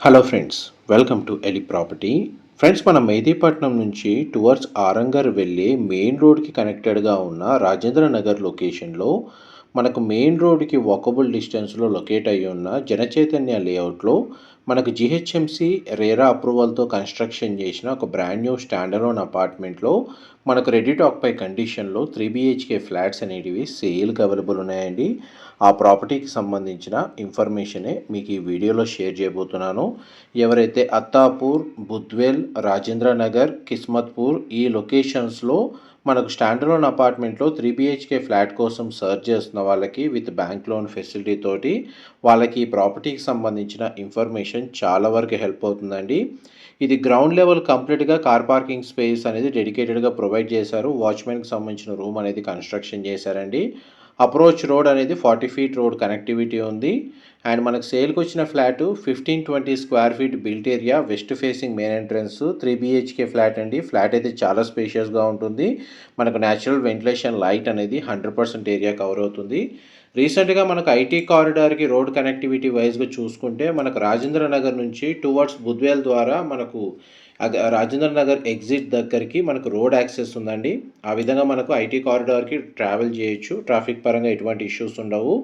Hello friends welcome to ఎలి property friends మనం మెహదీపట్నం నుంచి టువర్డ్స్ ఆరంగర్ వెళ్ళే మెయిన్ రోడ్కి కనెక్టెడ్గా ఉన్న రాజేంద్ర నగర్ లొకేషన్లో మనకు మెయిన్ రోడ్కి వాకబుల్ డిస్టెన్స్లో లొకేట్ అయ్యి ఉన్న జనచైతన్య లేఅవుట్లో మనకు జిహెచ్ఎంసి రేరా అప్రూవల్తో కన్స్ట్రక్షన్ చేసిన ఒక బ్రాండ్ న్యూ స్టాండర్లోన్ అపార్ట్మెంట్లో మనకు రెడీ టాక్ పై కండిషన్లో త్రీ బిహెచ్కే ఫ్లాట్స్ అనేటివి సేల్కి అవైలబుల్ ఉన్నాయండి. ఆ ప్రాపర్టీకి సంబంధించిన ఇన్ఫర్మేషనే మీకు ఈ వీడియోలో షేర్ చేయబోతున్నాను. ఎవరైతే అత్తాపూర్ బుద్వేల్ రాజేంద్ర నగర్ కిస్మత్పూర్ ఈ లొకేషన్స్లో మనకు స్టాండర్లోన్ అపార్ట్మెంట్లో త్రీ బిహెచ్కే ఫ్లాట్ కోసం సర్చ్ చేస్తున్న వాళ్ళకి విత్ బ్యాంక్ లోన్ ఫెసిలిటీ తోటి వాళ్ళకి ప్రాపర్టీకి సంబంధించిన ఇన్ఫర్మేషన్ చాలా వరకు హెల్ప్ అవుతుందండి. ఇది గ్రౌండ్ లెవెల్ కంప్లీట్గా కార్ పార్కింగ్ స్పేస్ అనేది డెడికేటెడ్గా ప్రొవైడ్ చేశారు. వాచ్మెన్కి సంబంధించిన రూమ్ అనేది కన్స్ట్రక్షన్ చేశారండి. అప్రోచ్ రోడ్ అనేది ఫార్టీ ఫీట్ రోడ్ కనెక్టివిటీ ఉంది. అండ్ మనకు సేల్కి వచ్చిన flat fifteen twenty square feet built area west facing main entrance three BHK flat అండి. ఫ్లాట్ అయితే చాలా స్పేషియస్గా ఉంటుంది. మనకు న్యాచురల్ వెంటిలేషన్ లైట్ అనేది హండ్రెడ్ పర్సెంట్ ఏరియా కవర్ అవుతుంది. రీసెంట్గా మనకు ఐటీ కారిడార్కి రోడ్ కనెక్టివిటీ వైజ్గా చూసుకుంటే మనకు రాజేంద్ర నగర్ నుంచి టువర్డ్స్ బుద్వేల్ ద్వారా మనకు రాజేంద్ర నగర్ ఎగ్జిట్ దగ్గరికి మనకు రోడ్ యాక్సెస్ ఉందండి. ఆ విధంగా మనకు ఐటీ కారిడార్కి ట్రావెల్ చేయొచ్చు. ట్రాఫిక్ పరంగా ఎటువంటి ఇష్యూస్ ఉండవు.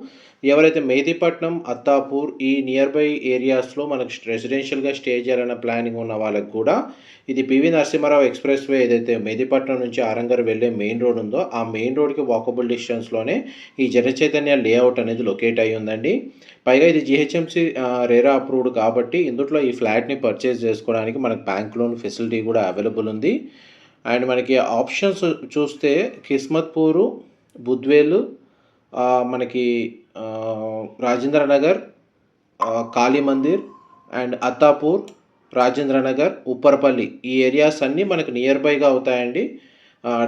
ఎవరైతే మెహదీపట్నం అత్తాపూర్ ఈ నియర్ బై ఏరియాస్లో మనకు రెసిడెన్షియల్గా స్టే చేయాలన్న ప్లానింగ్ ఉన్న వాళ్ళకి కూడా ఇది పివి నరసింహారావు ఎక్స్ప్రెస్ వే ఏదైతే మెహదీపట్నం నుంచి ఆరంగర్ వెళ్ళే మెయిన్ రోడ్ ఉందో ఆ మెయిన్ రోడ్కి వాకబుల్ డిస్టెన్స్లోనే ఈ జనచైతన్య లేఅవుట్ అనేది లొకేట్ అయ్యి ఉందండి. పైగా ఇది జిహెచ్ఎంసీ రేరా అప్రూవ్డ్ కాబట్టి ఇందులో ఈ ఫ్లాట్ని పర్చేస్ చేసుకోవడానికి మనకు బ్యాంకులో లోన్ ఫెసిలిటీ కూడా అవైలబుల్ ఉంది. అండ్ మనకి ఆప్షన్స్ చూస్తే కిస్మత్పూరు బుద్వేలు మనకి రాజేంద్ర నగర్ కాళీ మందిర్ అండ్ అత్తాపూర్ రాజేంద్ర నగర్ ఉప్పరపల్లి ఈ ఏరియాస్ అన్నీ మనకు నియర్ బైగా అవుతాయండి.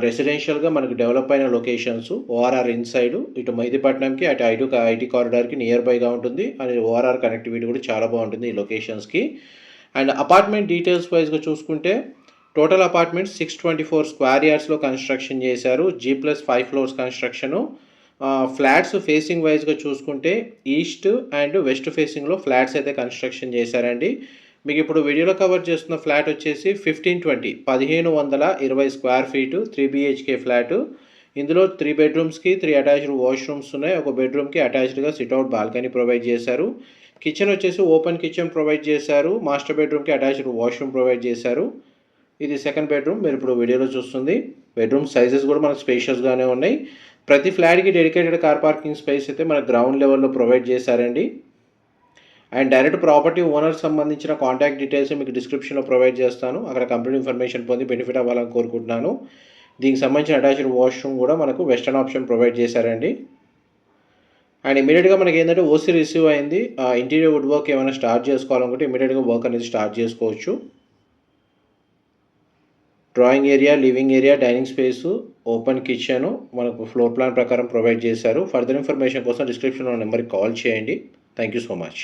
రెసిడెన్షియల్గా మనకు డెవలప్ అయిన లొకేషన్స్ ఓఆర్ఆర్ ఇన్సైడ్ ఇటు మైదీపట్నంకి అటు ఐటు ఐటీ కారిడార్కి నియర్ బైగా ఉంటుంది. అండ్ ఓఆర్ఆర్ కనెక్టివిటీ కూడా చాలా బాగుంటుంది ఈ లొకేషన్స్కి అండ్ అపార్ట్మెంట్ డీటెయిల్స్ వైజ్గా చూసుకుంటే total apartment six twenty four square యార్డ్స్లో construction చేశారు. G plus five floors construction flats facing వైజ్గా చూసుకుంటే ఈస్ట్ అండ్ వెస్ట్ ఫేసింగ్లో ఫ్లాట్స్ అయితే కన్స్ట్రక్షన్ చేశారండి. మీకు ఇప్పుడు వీడియోలో కవర్ చేస్తున్న ఫ్లాట్ వచ్చేసి ఫిఫ్టీన్ ట్వంటీ పదిహేను వందల ఇరవై square feet three BHK flat ఇందులో త్రీ బెడ్రూమ్స్కి త్రీ అటాచ్డ్ వాష్రూమ్స్ ఉన్నాయి ఒక బెడ్రూమ్కి అటాచ్డ్గా సిట్అవుట్ బాల్కనీ ప్రొవైడ్ చేశారు. కిచెన్ వచ్చేసి ఓపెన్ కిచెన్ ప్రొవైడ్ చేశారు. మాస్టర్ బెడ్రూమ్కి అటాచ్డ్ వాష్రూమ్ ప్రొవైడ్ చేశారు. ఇది సెకండ్ బెడ్రూమ్. మీరు ఇప్పుడు వీడియోలో చూస్తుంది. బెడ్రూమ్ సైజెస్ కూడా మనకు స్పేషియస్గానే ఉన్నాయి. ప్రతి ఫ్లాట్కి డెడికేటెడ్ కార్ పార్కింగ్ స్పేస్ అయితే మన గ్రౌండ్ లెవెల్లో ప్రొవైడ్ చేశారండి. అండ్ డైరెక్ట్ ప్రాపర్టీ ఓనర్ సంబంధించిన కాంటాక్ట్ డీటెయిల్స్ మీకు డిస్క్రిప్షన్లో ప్రొవైడ్ చేస్తాను. అక్కడ కంప్లీట్ ఇన్ఫర్మేషన్ పొంది బెనిఫిట్ అవ్వాలని కోరుకుంటున్నాను. దీనికి సంబంధించిన అటాచ్డ్ వాష్రూమ్ కూడా మనకు వెస్టర్న్ ఆప్షన్ ప్రొవైడ్ చేశారండి. అండ్ ఇమీడియట్గా మనకి ఏంటంటే ఓసీ రిసీవ్ అయింది. ఇంటీరియర్ వుడ్ వర్క్ ఏమైనా స్టార్ట్ చేసుకోవాలనుకుంటే ఇమీడియట్గా వర్క్ అనేది స్టార్ట్ చేసుకోవచ్చు. Drawing area living area dining space open kitchen మనకు ఫ్లోర్ ప్లాన్ ప్రకారం ప్రొవైడ్ చేశారు. ఫర్దర్ ఇన్ఫర్మేషన్ కోసం డిస్క్రిప్షన్లో నెంబర్కి కాల్ చేయండి. Thank you so much.